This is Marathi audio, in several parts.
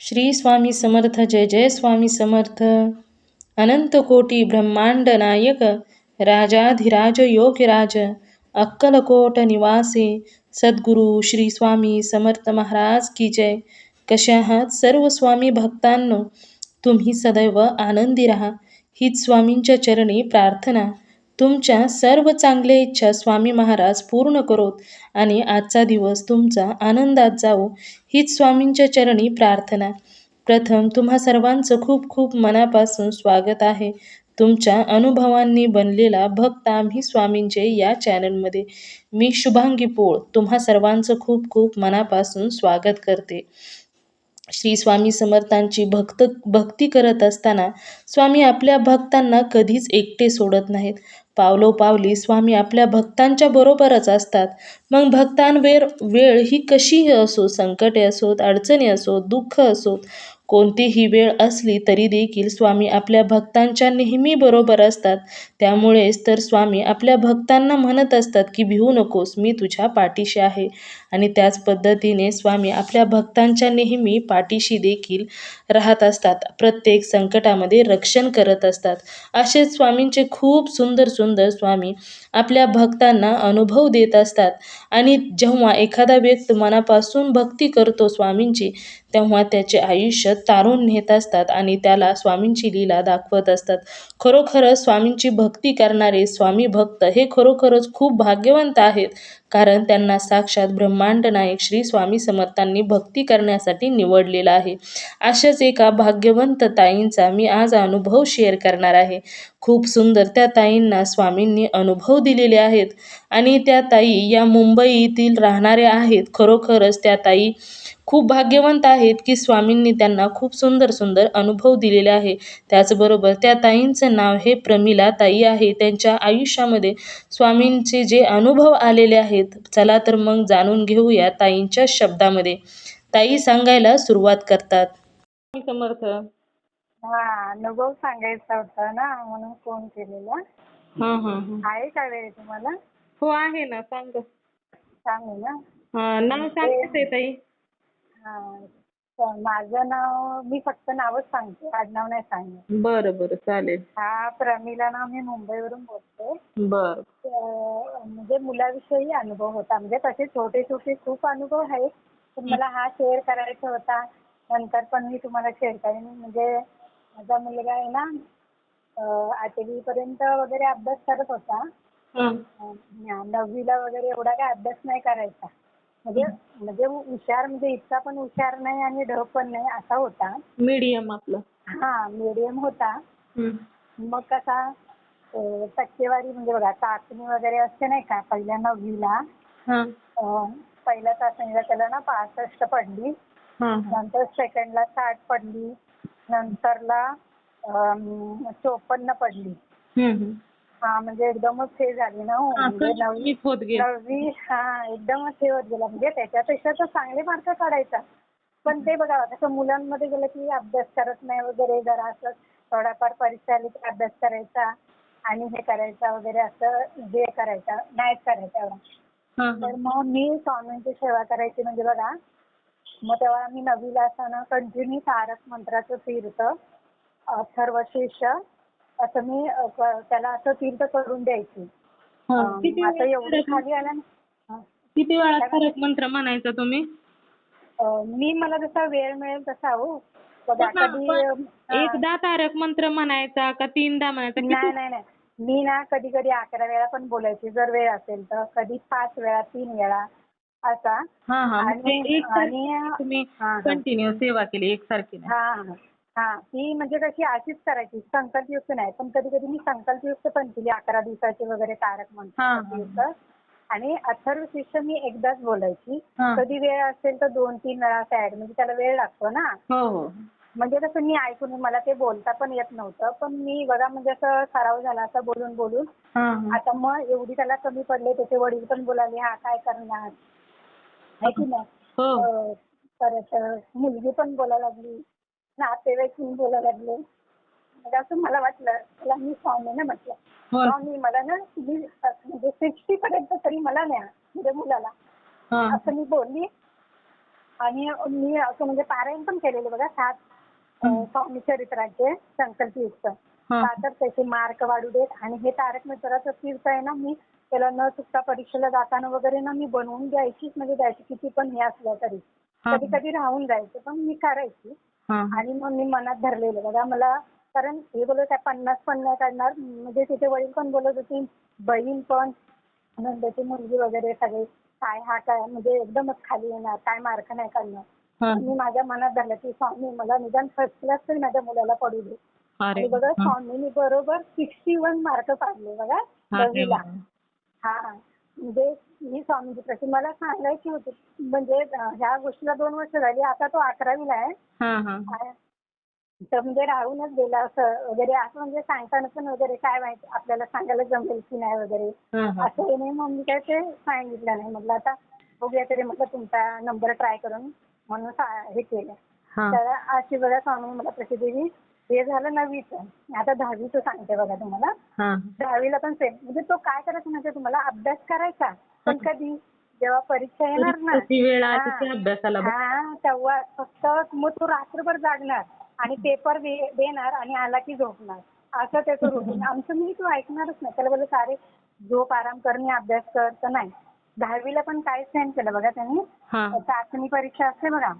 श्री स्वामी समर्थ जय जय स्वामी समर्थ. अनंत कोटी ब्रह्मांड नायक राजाधिराज योगराज अक्कलकोट निवासी सद्गुरू श्री स्वामी समर्थ महाराज की जय. कसे आहात सर्व स्वामी भक्तांनो तुम्ही सदैव आनंदी राहा. हीच स्वामींच्या चरणी प्रार्थना. तुमच्या सर्व चांगल्या इच्छा स्वामी महाराज पूर्ण करोत आणि आजचा दिवस तुमचा आनंदात जावो हीच स्वामींच्या चरणी प्रार्थना. प्रथम तुम्हा सर्वांचं खूप खूप मनापासून स्वागत आहे. तुमच्या अनुभवांनी बनलेला भक्त आम्ही स्वामींचे या चॅनलमध्ये. मी शुभांगी पोळ तुम्हा सर्वांचं खूप खूप मनापासून स्वागत करते. श्री स्वामी समर्थांची भक्त भक्ती करत असताना स्वामी आपल्या भक्तांना कधीच एकटे सोडत नाहीत. पावलोपावली स्वामी आपल्या भक्तांच्या बरोबरच असतात. मग भक्तांवर वेळ ही कशीही असो संकटे असोत अडचणी असोत दुःख असोत कोणतीही वेळ असली तरी देखील स्वामी आपल्या भक्तांच्या नेहमी बरोबर असतात. त्यामुळेच तर स्वामी आपल्या भक्तांना म्हणत असतात की भिवू नकोस मी तुझ्या पाठीशी आहे. आणि त्याच पद्धतीने स्वामी आपल्या भक्तांच्या नेहमी पाठीशी देखील राहत असतात. प्रत्येक संकटामध्ये रक्षण करत असतात. असेच स्वामींचे खूप सुंदर सुंदर स्वामी आपल्या भक्तांना अनुभव देत असतात. आणि जेव्हा एखादा व्यक्ती मनापासून भक्ती करतो स्वामींची तेव्हा त्याचे आयुष्य तारून नेत असतात आणि त्याला स्वामींची लीला दाखवत असतात. खरोखरच स्वामींची भक्ती करणारे स्वामी भक्त हे खरोखरच खूप भाग्यवंत आहेत. कारण त्यांना साक्षात ब्रह्मांड नायक श्री स्वामी समर्थांनी भक्ती करण्यासाठी निवडलेला आहे. अशाच एका भाग्यवंत ताईंचा मी आज अनुभव शेअर करणार आहे. खूप सुंदर त्या ताईंना स्वामींनी अनुभव दिलेले आहेत. आणि त्या ताई या मुंबईतील राहणाऱ्या आहेत. खरोखरच त्या ताई खूप भाग्यवंत आहेत की स्वामींनी त्यांना खूप सुंदर सुंदर अनुभव दिलेले आहे. त्याचबरोबर त्या ताईंचं नाव हे प्रमिला ताई आहे. त्यांच्या आयुष्यामध्ये स्वामींचे जे अनुभव आलेले आहेत चला तर मग जाणून घेऊया ताईंच्या शब्दामध्ये. ताई सांगायला सुरुवात करतात. समर्थ. हा अनुभव सांगायचा होता ना म्हणून फोन केलेला. हा हा. आहे का वेळ तुम्हाला? हो आहे ना. सांग. सांगू ना. हा नाव सांगते ताई. हा. माझं नाव मी फक्त नावच सांगते आडनाव नाही सांगणार बरं बरं चालेल. हा प्रमिला नाव मी मुंबईवरून बोलते. बर. म्हणजे मुलाविषयी अनुभव होता. म्हणजे तसे छोटे छोटे खूप अनुभव आहेत. पण मला हा शेअर करायचा होता. नंतर पण मी तुम्हाला शेअर करेन. म्हणजे माझा मुलगा आहे ना आठवी पर्यंत वगैरे अभ्यास करत होता. अं, नववीला वगैरे एवढा काय अभ्यास नाही करायचा. म्हणजे म्हणजे हुशार म्हणजे इतका पण हुशार नाही आणि ढ पण नाही असा होता. मीडियम आपलं. हा मीडियम होता. मग कसा अं, टक्केवारी म्हणजे बघा चाचणी वगैरे असते नाही का पहिल्या नववीला. अं, पहिल्या चाचणीला त्याला ना पासष्ट पडली. नंतर सेकंडला साठ पडली. नंतरला चोपन्न पडली. हा म्हणजे एकदमच हे झाली ना हो म्हणजे नववी होत गेलं. नववी हा एकदमच हे होत गेला. म्हणजे त्याच्यापेक्षा तर चांगले मार्क काढायचा. पण ते बघा कसं मुलांमध्ये गेलं की अभ्यास करत नाही वगैरे जरा असं थोडाफार परीक्षा आली की अभ्यास करायचा आणि हे करायचा वगैरे असं हे करायचा नाहीच करायचा एवढा. तर मग मी स्वामींची सेवा करायची म्हणजे बघा मग तेव्हा मी नववीला असताना कंटिन्यू तारक मंत्राचं तीर्थ अथर्व शीर्ष असं मी त्याला असं तीर्थ करून द्यायची. किती आता एवढी तारक- खाली आला ना हं. किती वेळा तारक मंत्र म्हणायचा तुम्ही? मी मला जसा वेळ मिळेल तसा हो. एकदा तारक मंत्र म्हणायचा का तीनदा म्हणायचा? नाही नाही नाही. मी ना कधी कधी अकरा वेळा पण बोलायची. जर वेळ असेल तर कधी पाच वेळा तीन वेळा असा. आणि म्हणजे आणि तुम्ही. कंटिन्यू सेवा केली एकसारखी नाही. हा. हा ती म्हणजे कशी अशीच करायची संकल्पयुक्त नाही. पण कधी कधी मी संकल्पयुक्त पण केली अकरा दिवसाची वगैरे तारक मंत्र आणि अथर्व शिष्य मी एकदाच बोलायची. कधी वेळ असेल तर दोन तीन वेळा ऍड म्हणजे त्याला वेळ लागतो ना. हो हो. म्हणजे कसं मी ऐकून मला ते बोलता पण येत नव्हतं. पण मी बघा म्हणजे असं सराव झाला असं बोलून बोलून. आता मग एवढी त्याला कमी पडले त्याचे वडील पण बोलाले हा काय करणार? है की नाही? हो. परत मुलगी पण बोलायला लागली. नातेवाईक बोलायला लागले. मग असं मला वाटलं त्याला मी स्वामीने म्हटलं. हो. स्वामी मला ना तुम्ही म्हणजे सिक्स्टी पर्यंत तरी मला न्या म्हणजे मुलाला. हा. असं मी बोलली. आणि मी असं म्हणजे पारायण पण केलेलं बघा सात अं, स्वामी चरित्राचे संकल्पयुक्त हा. का तर त्याचे मार्क वाढू देत. आणि हे तारक मित्राचं तीर्थ आहे ना मी त्याला न चुकता परीक्षेला जाताना वगैरे ना मी बनवून द्यायचीच म्हणजे द्यायची किती पण हे असलं तरी. हा. कधी कधी राहून जायचं पण मी करायची. आणि मग मी मनात धरलेलं बघा मला कारण हे बोलत त्या पन्नास पण नाही काढणार म्हणजे तिथे वडील पण बोलत होती बहीण पण नंदाची मुलगी वगैरे सगळे काय हा काय म्हणजे एकदमच खाली येणार काय मार्क नाही काढणार हा. मी माझ्या मनात धरलं की स्वामी मला निदान फर्स्ट क्लास तरी माझ्या मुलाला पडू दे आणि बघा. स्वामींनी बरोबर सिक्स्टी वन मार्क पाडले बघा दहावीला. हा म्हणजे ही स्वामीची प्रति मला सांगायची होती म्हणजे ह्या गोष्टीला दोन वर्ष झाली आता तो अकरावीला आहे. हा हा. तर म्हणजे राहूनच गेला असं वगैरे असं म्हणजे सांगताना पण वगैरे काय माहिती आपल्याला सांगायला जमेल की नाही वगैरे. हा हा. असं हे नाही मग मी काय ते सांगितलं नाही. म्हटलं आता बघूया तरी म्हटलं तुमचा नंबर ट्राय करून म्हणून सा- हे केलं. हा. तर अशी बघा स्वामी मला प्रतिदेवी हे झालं नववीचं आता दहावीचं सांगते बघा तुम्हाला. हा. दहावीला पण सेम म्हणजे तो काय करायचा म्हणजे तुम्हाला? अभ्यास करायचा. पण कधी? जेव्हा परीक्षा येणार ना. हा. तेव्हा फक्त मग तो रात्रभर जागणार आणि पेपर देणार आणि आला की झोपणार. असं त्याचं रुटीन आमचं मी तो ऐकणारच नाही. त्याला बोललं सारे झोप आराम कर अभ्यास कर. तर नाही. दहावीला पण काय सेंड केलं बघा त्यांनी? चाचणी परीक्षा असते बघा.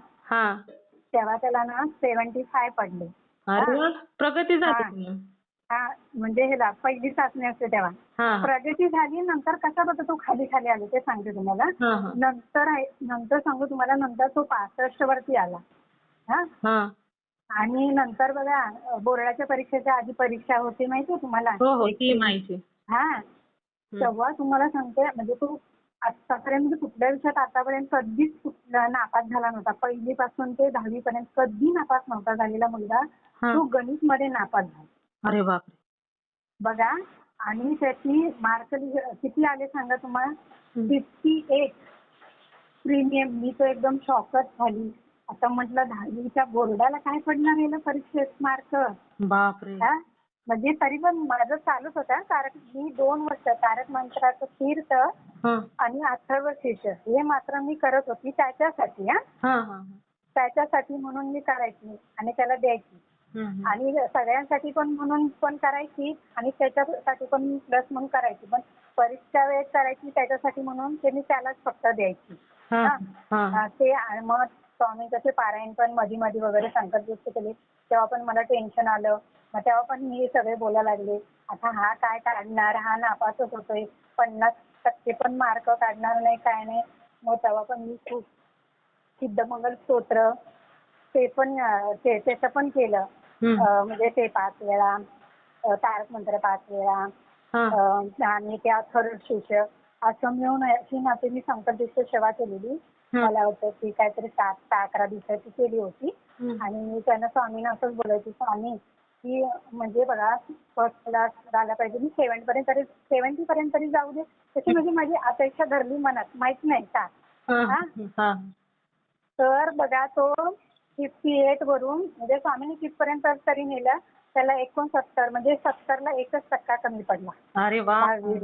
तेव्हा त्याला ना सेव्हन्टी फाय पडले. अरे वा प्रगती झाली हा. हा म्हणजे ह्याला पहिली चाचणी असते तेव्हा. प्रगती झाली नंतर कसा होता तो खाली खाली आला ते सांगते तुम्हाला. नंतर आहे नंतर सांगू तुम्हाला नंतर तो पासष्ट वरती आला. हा? हा. आणि नंतर बघा बोर्डाच्या परीक्षेच्या आधी परीक्षा होती माहितीये तुम्हाला? हो हो ती माहिती हा. तेव्हा तुम्हाला सांगते म्हणजे तो आतापर्यंत म्हणजे कुठल्या विषयात आतापर्यंत कधीच नापास झाला नव्हता. पहिली पासून ते दहावी पर्यंत कधी नापास नव्हता झालेला मुलगा तो गणित मध्ये नापास झाला. अरे बापरे. बघा आणि त्याची मार्क किती आले सांगा तुम्हाला? फिफ्टी एट प्रीमियम मी तर एकदम शॉकच झाली. आता म्हटलं दहावीच्या बोर्डाला काय पडणार आहे ना परीक्षेत मार्क बापरे? म्हणजे तरी पण माझं चालूच होतं कारण मी दोन वर्ष तारक मंत्राचं तीर्थ हा. आणि अथर्व शीर्ष हे मात्र मी करत होती त्याच्यासाठी हा. हा हा त्याच्यासाठी म्हणून मी करायची आणि त्याला द्यायची. आणि सगळ्यांसाठी पण म्हणून पण करायची आणि त्याच्यासाठी पण प्लस म्हणून करायची. पण परीक्षा वेळेत करायची त्याच्यासाठी म्हणून ते मी त्यालाच फक्त द्यायची. हा हा. हा. हा, ते मग स्वामी कसे पारायण पण मध्ये मध्ये वगैरे संकल्पयुक्त केले. तेव्हा पण मला टेन्शन आलं. मग तेव्हा पण मी सगळे बोलायला लागले. आता हा काय काढणार? हा नापासच होतोय. पन्नास टक्के पण मार्क काढणार नाही काय नाही. मग तेव्हा पण मी खूप सिद्धमंगल स्तोत्र ते पण अं, ते त्याचं पण केलं. हम्म. अं, म्हणजे ते पाच वेळा अं, तारक मंत्र पाच वेळा हा. अं, आणि त्या थर्ड शिष्य असं मिळून अशी ना ते मी संकल्पयुक्त सेवा केलेली. हं. मला वाटतं की काहीतरी सात का अकरा दिवसाची केली होती. आणि मी त्यांना स्वामींना असंच बोलायची स्वामी की म्हणजे बघा फर्स्ट क्लास झाला पाहिजे. मी सेव्हन पर्यंत तरी सेव्हन्टी पर्यंत तरी जाऊ दे. तशी म्हणजे माझी अपेक्षा धरली मनात. माहीत नाही का? हा हा? हा? तर बघा तो फिफ्टी एट वरून म्हणजे स्वामींनी कितपर्यंत तरी नेलं. त्याला एकोणसत्तर म्हणजे सत्तरला एकच टक्का कमी पडला. अरे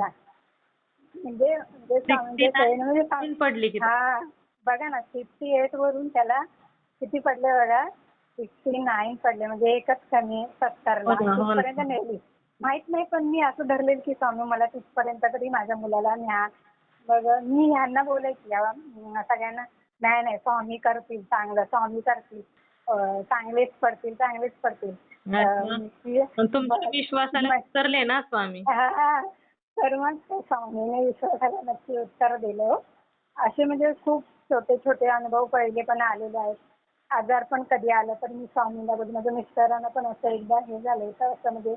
म्हणजे म्हणजे स्वामींचे 69 सैन म्हणजे तीन पडली हा. बघा ना फिफ्टी एट वरून त्याला किती पडले बघा? सिक्स्टी नाईन पडले म्हणजे एकच कमी सत्तरला हो ना, हो ना. तिथपर्यंत नेली. माहीत नाही पण मी असं धरलेलं की स्वामी मला तिथपर्यंत तरी माझ्या मुलाला न्या. बघ मी ह्यांना बोलायची या, अं, सगळ्यांना नाही नाही स्वामी करतील चांगलं स्वामी करतील. अं, चांगलेच पडतील चांगलेच पडतील. अच्छा. अं, ती- पण तुमच्या विश्वासाला उतरले ना स्वामी? हा. तर मग ते स्वामीने विश्वासाला नक्की उत्तर दिलं असे म्हणजे खूप छोटे छोटे अनुभव पहिले पण आलेले आहेत. आजार पण कधी आलं तर मी स्वामीला बघ माझ्या मिस्टरांना पण असं एकदा हे झालं तर असं म्हणजे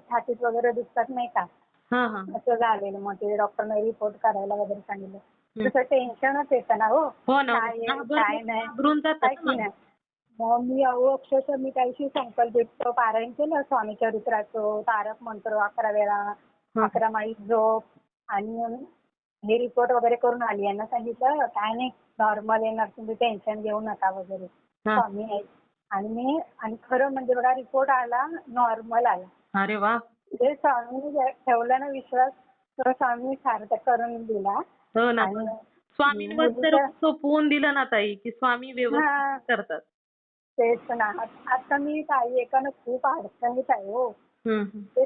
छातीत वगैरे दुखतात नाही का? हा हा. असं झालेलं. मग ते डॉक्टरने रिपोर्ट करायला वगैरे सांगितलं. तसं टेन्शनच येतं ना हो. हो ना काय आहे, काय नाही. घाबरून जातात मग मी अहो अक्षरशः मी त्याशी संकल्पित पारायण केलं स्वामी चरित्राचं तारक मंत्र अकरा वेळा हा. अकरा माळी झोप आणि हे रिपोर्ट वगैरे करून आली. यांना सांगितलं काय नाही नॉर्मल येणार तुम्ही टेन्शन घेऊ नका वगैरे. हा. स्वामी आहे. आणि मी आणि खरं म्हणजे बघा रिपोर्ट आला नॉर्मल आला. अरे वा. जे स्वामीने जे ठेवला ना विश्वास तो स्वामी सार्थक करून दिला. हो ना. आणि स्वामींवर मुलीचं- तर सोपवून दिलं ना ताई की स्वामी हा. व्यवस्थित करतात. तेच ना. आता मी काही एकानं खूप अडचणीत आहे हो. हम्म, हम्म. ते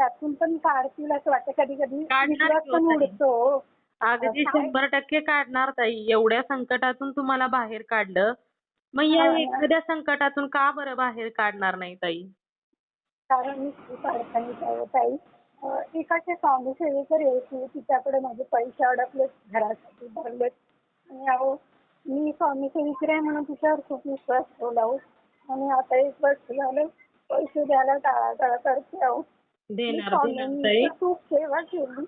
त्यातून पण काढतील असं वाटतं. कधी कधी काढणार विश्वास पण? उडतो. अगदी काय? शंभर टक्के काढणार ताई. एवढ्या संकटातून तुम्हाला बाहेर काढलं. मग या हा. एखाद्या संकटातून का बरं बाहेर काढणार नाही ताई? कारण मी खूप अडचणीत आहे हो ताई. अं, एकाचे स्वामी सेवेकर यायची. तिच्याकडे माझे पैसे अडकलेत. घरासाठी भरलेत. आणि अहो मी स्वामी सेविकर आहे म्हणून तिच्यावर खूप विश्वास ठेवला हो. आणि आता एक वर्ष झालं. पैसे द्यायला टाळाटाळ करते अहो. देणार देणार ताई. खूप सेवा केली.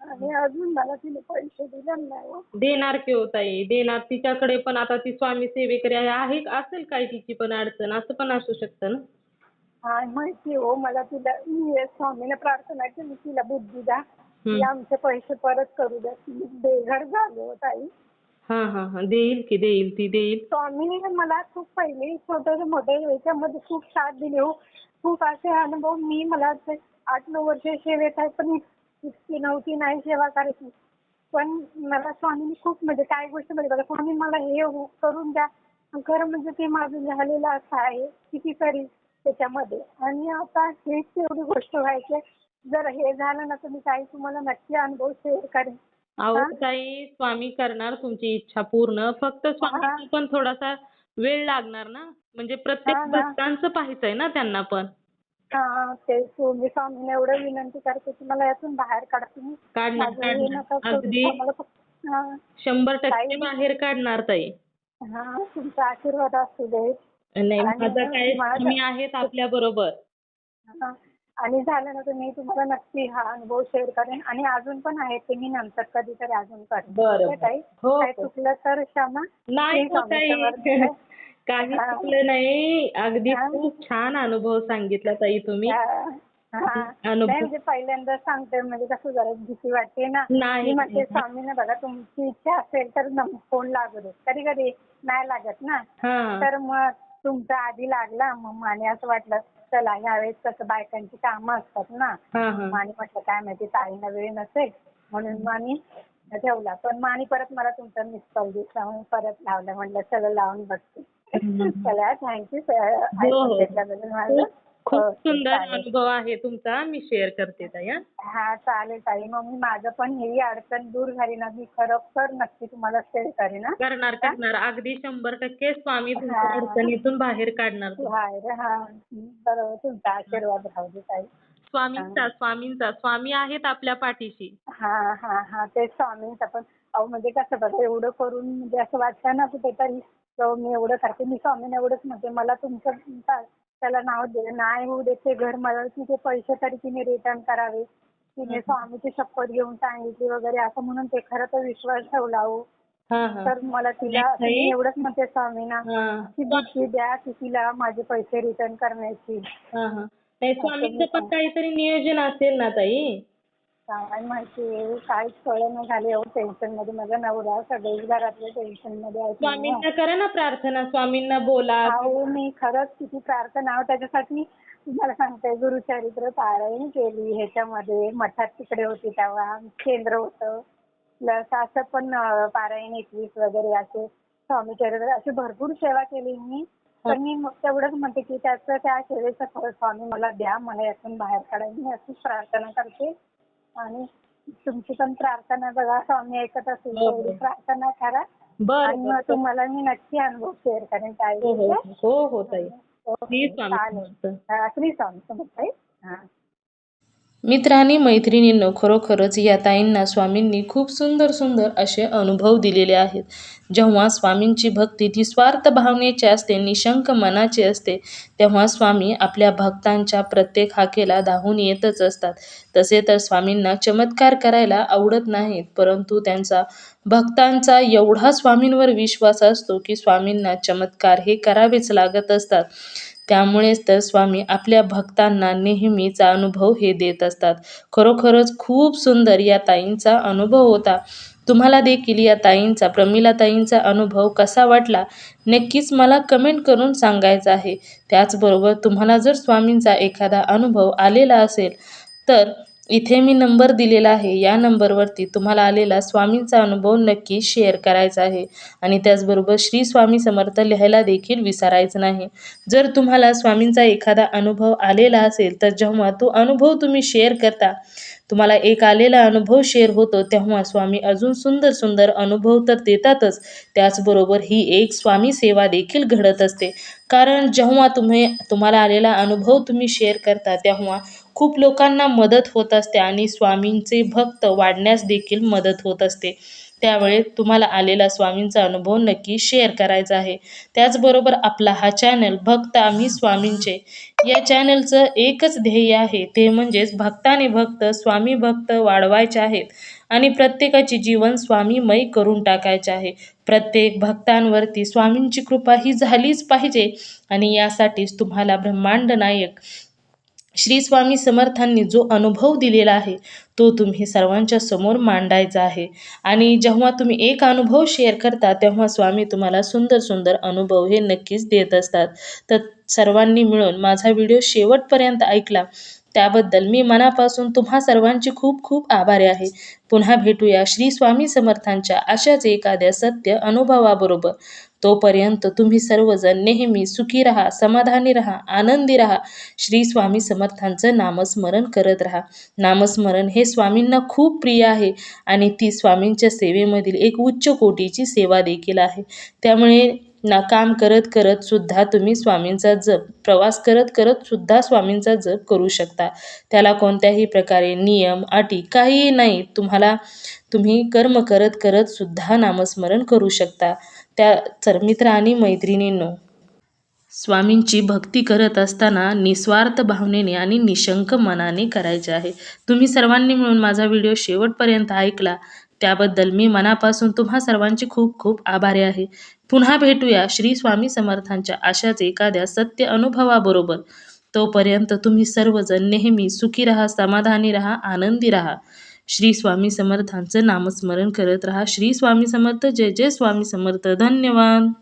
आणि अजून मला तिने पैसे दिले नाही. देणार की हो ताई? देणार तिच्याकडे पण आता ती स्वामी सेवेकरी आहे आहे असेल काय तिची पण अडचण? असं पण असू शकतं ना? हा माहिती हो मला तिला मी स्वामीला प्रार्थना केली तिला बुद्धी द्या. की. आमचे पैसे परत करू द्या. ती बेघर झाले हो ताई. हा हा हा. देईल की देईल ती देईल. स्वामीने मला खूप पहिले छोटे मोठे याच्यामध्ये खूप साथ दिली हो. खूप असे अनुभव मी मला आठ नऊ वर्ष सेवेत आहे पण इतकी नव्हती नाही सेवा करायची. पण मला स्वामीने खूप म्हणजे काय गोष्ट म्हणजे बघा स्वामी मला हे हो- करून द्या. खरं म्हणजे ते माझं झालेलं असं आहे कितीतरी त्याच्यामध्ये. आणि आता हेच एवढी गोष्ट व्हायची जर हे झालं ना तर मी काही तुम्हाला नक्की अनुभव शेअर करेन. अहो? ताई स्वामी करणार तुमची इच्छा पूर्ण. फक्त स्वामींना पण थोडासा वेळ लागणार ना? म्हणजे प्रत्येक हा ना. भक्तांचं पाहायचंय ना त्यांना पण. हा ते स्वामीने एवढं विनंती करते की मला यातून बाहेर काढा. तुम्ही काढणार माझं हे नका काढणार करू. अगदी मला फक्त- हा. शंभर टक्के ताई- बाहेर काढणार ताई. हा तुमचा आशीर्वाद असू दे. नाही आणि माझं काय माझं- तुम्ही आहेत आपल्या बरोबर. हा. आणि झालं ना मी तुम्हाला नक्की हा अनुभव शेअर करेन. आणि अजून पण आहे ते मी नंतर कधीतरी अजून करेन. बरं, ठीक आहे ताई? हो, हो. चुकलं तर क्षमा. नाही हो ताई. काही. चुकलं नाही. अगदी. खूप छान अनुभव सांगितला ताई तुम्ही. नाही म्हणजे पहिल्यांदा सांगते म्हणजे कसं जरा भीती वाटते ना. मी म्हणते स्वामीने बघा तुमची इच्छा असेल तर फोन लागू दे. कधी कधी नाही लागत ना. तर मग तुमचा आधी लागला मग आणि असं वाटलं चला ह्यावेळेस कसं बायकांची कामं असतात ना. आणि म्हटलं काय माहिती ताईंना वेळ नसेल. म्हणून मग ठेवला. पण मग आणि परत मला तुमचा मिस कॉल दिसला म्हणून परत लावला. म्हटलं चला लावून बघते. चला थँक्यू हो, हो. माझं खूप हो, सुंदर चालेल. अनुभव आहे तुमचा. मी शेअर करते ताई हा. हा चालेल ताई. मग मी माझं पण ही अडचण दूर झाली ना मी खरोखर नक्की तुम्हाला शेअर करेन हा. करणार करणार. अगदी शंभर टक्के स्वामी तुमच्या हा. अडचणीतून बाहेर काढणार बाहेर हा. बरोबर तुमचा आशीर्वाद राहू दे ताई. स्वामींचा स्वामींचा. स्वामी आहेत आपल्या पाठीशी. हा हा हा. ते स्वामींचा पण. अहो म्हणजे कसं बघा एवढं करून म्हणजे असं वाटतं ना कुठेतरी तो मी एवढं करते मी स्वामीने एवढंच म्हणते मला तुमचं त्याला नाव दे नाही होऊ दे ते घर मला तिथे पैसे तरी तिने रिटर्न करावे. तिने स्वामीची शपथ घेऊन सांगितली वगैरे असं म्हणून ते खरं तर विश्वास ठेवला हो. तर मला तिला एवढंच म्हणते स्वामींना की बुद्धी द्या की तिला माझे पैसे रिटर्न करण्याची. हा हा. नाही स्वामींचं पण काहीतरी नियोजन असेल ना ताई? काय माहिती काहीच कळलं झाले एवढं टेन्शनमध्ये. माझा नवरा सगळेच घरातले टेन्शनमध्ये आहेत. स्वामींना करा ना प्रार्थना स्वामींना बोला. अहो मी खरंच किती प्रार्थना अहो, त्याच्यासाठी तुम्हाला सांगते गुरुचरित्र पारायण केली ह्याच्यामध्ये. मठात तिकडे होती तेव्हा. केंद्र होतं. प्लस असं पण अं, पारायण एकवीस वगैरे असे. स्वामी चरित्र अशी भरपूर सेवा केली मी. पण मी मग तेवढंच म्हणते की त्याचं त्या सेवेचं फळ स्वामी मला द्या. मला यातून बाहेर काढायला मी अशीच प्रार्थना करते. आणि तुमची पण प्रार्थना बघा स्वामी ऐकत असेल हो, हो. तेवढी प्रार्थना करा बर आणि मग तुम्हाला मी नक्की अनुभव शेअर करेन काय हो हो हो हो ताई श्री स्वामी समर्थ. हा, श्री स्वामी समर्थ. हा मित्रांनी मैत्रिणींनो खरोखरच या ताईंना स्वामींनी खूप सुंदर सुंदर असे अनुभव दिलेले आहेत. जेव्हा स्वामींची भक्ती निस्वार्थ भावनेची असते निशंक मनाची असते तेव्हा स्वामी आपल्या भक्तांच्या प्रत्येक हाकेला धावून येतच असतात. तसे तर स्वामींना चमत्कार करायला आवडत नाहीत परंतु त्यांचा भक्तांचा एवढा स्वामींवर विश्वास असतो की स्वामींना चमत्कार हे करावेच लागत असतात. त्यामुळेच तर स्वामी आपल्या भक्तांना नेहमीचा अनुभव हे देत असतात. खरोखरच खूप सुंदर या ताईंचा अनुभव होता. तुम्हाला देखील या ताईंचा प्रमिलाताईंचा अनुभव कसा वाटला? नक्कीच मला कमेंट करून सांगायचं आहे. त्याचबरोबर तुम्हाला जर स्वामींचा एखादा अनुभव आलेला असेल तर इथे मी नंबर दिलेला आहे. या नंबरवरती तुम्हाला आलेला स्वामींचा अनुभव नक्की शेअर करायचा आहे. आणि त्याचबरोबर श्री स्वामी समर्थ लिहायला देखील विसरायचं नाही. जर तुम्हाला स्वामींचा एखादा अनुभव आलेला असेल तर जेव्हा तो अनुभव तुम्ही शेअर करता तुम्हाला एक आलेला अनुभव शेअर होतो तेव्हा स्वामी अजून सुंदर सुंदर अनुभव तर देतातच. त्याचबरोबर ही एक स्वामी सेवा देखील घडत असते. कारण जेव्हा तुम्ही तुम्हाला आलेला अनुभव तुम्ही शेअर करता तेव्हा खूप लोकांना मदत होत असते आणि स्वामींचे भक्त वाढण्यास देखील मदत होत असते. त्यावेळी तुम्हाला आलेला स्वामींचा अनुभव नक्की शेअर करायचा आहे. त्याचबरोबर आपला हा चॅनल भक्त आम्ही स्वामींचे या चॅनलचं एकच ध्येय आहे. ते म्हणजेच भक्ताने भक्त स्वामी भक्त वाढवायचे आहेत आणि प्रत्येकाचे जीवन स्वामीमय करून टाकायचे आहे. प्रत्येक भक्तांवरती स्वामींची कृपा ही झालीच पाहिजे आणि यासाठीच तुम्हाला ब्रह्मांड नायक श्री स्वामी समर्थांनी जो अनुभव दिलेला आहे तो तुम्ही सर्वांच्या समोर मांडायचा आहे. आणि जेव्हा तुम्ही एक अनुभव शेअर करता तेव्हा स्वामी तुम्हाला सुंदर सुंदर अनुभव हे नक्कीच देत असतात. तर सर्वांनी मिळून माझा व्हिडिओ शेवटपर्यंत ऐकला. त्याबद्दल मी मनापासून तुम्हा सर्वांची खूप खूप आभारी आहे. पुन्हा भेटूया श्री स्वामी समर्थांच्या अशाच एखाद्या सत्य अनुभवाबरोबर. तोपर्यंत तुम्ही सर्वजण नेहमी सुखी राहा समाधानी राहा आनंदी राहा. श्री स्वामी समर्थांचं नामस्मरण करत राहा. नामस्मरण हे स्वामींना खूप प्रिय आहे आणि ती स्वामींच्या सेवेमधील एक उच्च कोटीची सेवा देखील आहे. त्यामुळे ना काम करत करत सुद्धा तुम्ही स्वामींचा जप प्रवास करत करत सुद्धा स्वामींचा जप करू शकता. त्याला कोणत्याही प्रकारे नियम अटी काहीही नाही तुम्हाला तुम्ही कर्म करत करत सुद्धा नामस्मरण करू शकता. त्या तर मित्र आणि मैत्रिणींनो. स्वामींची भक्ती करत असताना निस्वार्थ भावनेने आणि निशंक मनाने करायचे आहे. तुम्ही सर्वांनी मिळून माझा व्हिडिओ शेवटपर्यंत ऐकला. त्याबद्दल मी मनापासून तुम्हा सर्वांची खूप खूप आभारी आहे. पुन्हा भेटूया श्री स्वामी समर्थांच्या अशाच एखाद्या सत्य अनुभवाबरोबर. तोपर्यंत तुम्ही सर्वजण नेहमी सुखी राहा समाधानी राहा आनंदी राहा. श्री स्वामी समर्थांचं नामस्मरण करत राहा. श्री स्वामी समर्थ जय जय स्वामी समर्थ. धन्यवाद.